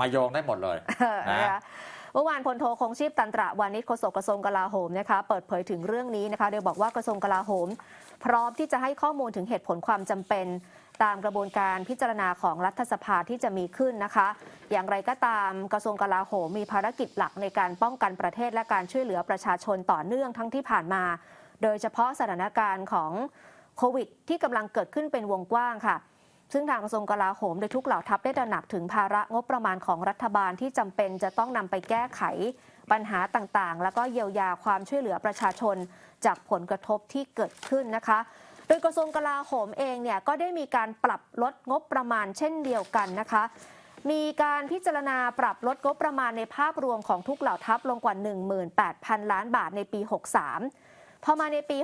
มาโยงได้หมดเลยนะนะคะเมื่อวานพลโทคงชีพตันตระวานิชโฆษกกระทรวงกลาโหมนะคะเปิดเผยถึงเรื่องนี้นะคะ โดยบอกว่ากระทรวงกลาโหม พร้อมที่จะให้ข้อมูลถึงเหตุผลความจำเป็น ตามกระบวนการพิจารณาของรัฐสภาที่จะมีขึ้นนะคะ อย่างไรก็ตามกระทรวงกลาโหมมีภารกิจหลักในการป้องกันประเทศและการช่วยเหลือประชาชนต่อเนื่องทั้งที่ผ่านมา โดยเฉพาะสถานการณ์ของโควิด ที่กำลังเกิดขึ้นเป็นวงกว้างค่ะ ซึ่งทางกระทรวงกลาโหมโดยทุกเหล่าทัพได้ตระหนักถึงภาระงบประมาณของรัฐบาลที่จำเป็นจะต้องนำไปแก้ไข ปัญหาต่างๆ แล้วก็เยียวยาความช่วยเหลือประชาชน จากผลกระทบที่เกิดขึ้นนะคะ โดยกระทรวงกลาโหมเองเนี่ยก็ได้มีการปรับลดงบประมาณเช่นเดียวกันนะคะมีการพิจารณาปรับลดงบประมาณในภาพรวมของทุกเหล่าทัพลงกว่า 18,000 ล้านบาทในปี 63 พอมาในปี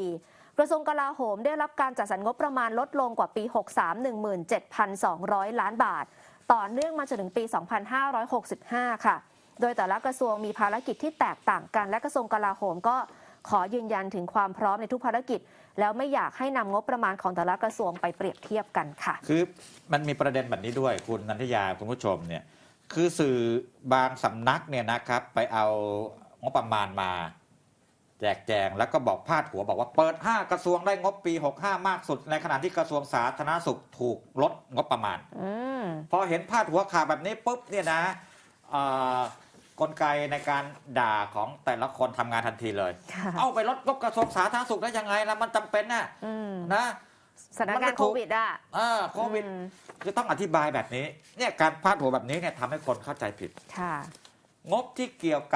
64 กระทรวงกลาโหมได้รับการจัดสรรงบประมาณลดลงกว่าปี 63 17,200 ล้านบาท ต่อเนื่องมาจนถึงปี 2565 ค่ะ โดยแต่ละกระทรวงมีภารกิจที่แตกต่างกัน และกระทรวงกลาโหมก็ขอยืนยันถึงความพร้อมในทุกภารกิจ แล้วไม่อยากให้นำงบประมาณของแต่ละกระทรวงไปเปรียบเทียบกันค่ะ คือมันมีประเด็นแบบนี้ด้วยคุณนันทยาคุณผู้ชมเนี่ยคือสื่อบางสำนักเนี่ยนะครับไปเอางบประมาณมา จกแจงแล้วก็บอกพาดหัวบอกว่าเปิด 5 กระทรวงได้งบปี 65 มากสุด ในขณะที่กระทรวงสาธารณสุขถูกลดงบประมาณอืมพอเห็นพาดหัวข่าวแบบนี้ปุ๊บเนี่ยนะเอ่อกลไกในการด่าของแต่ละคนทำงานทันทีเลยค่ะเอาไปลดงบกระทรวงสาธารณสุขได้ยังไงล่ะมันจำเป็นนะอืมนะสถานการณ์โควิดอะเออโควิดอืมจะต้องอธิบายแบบนี้เนี่ยการพาดหัวแบบนี้เนี่ยทำให้คนเข้าใจผิดค่ะงบที่เกี่ยวกับ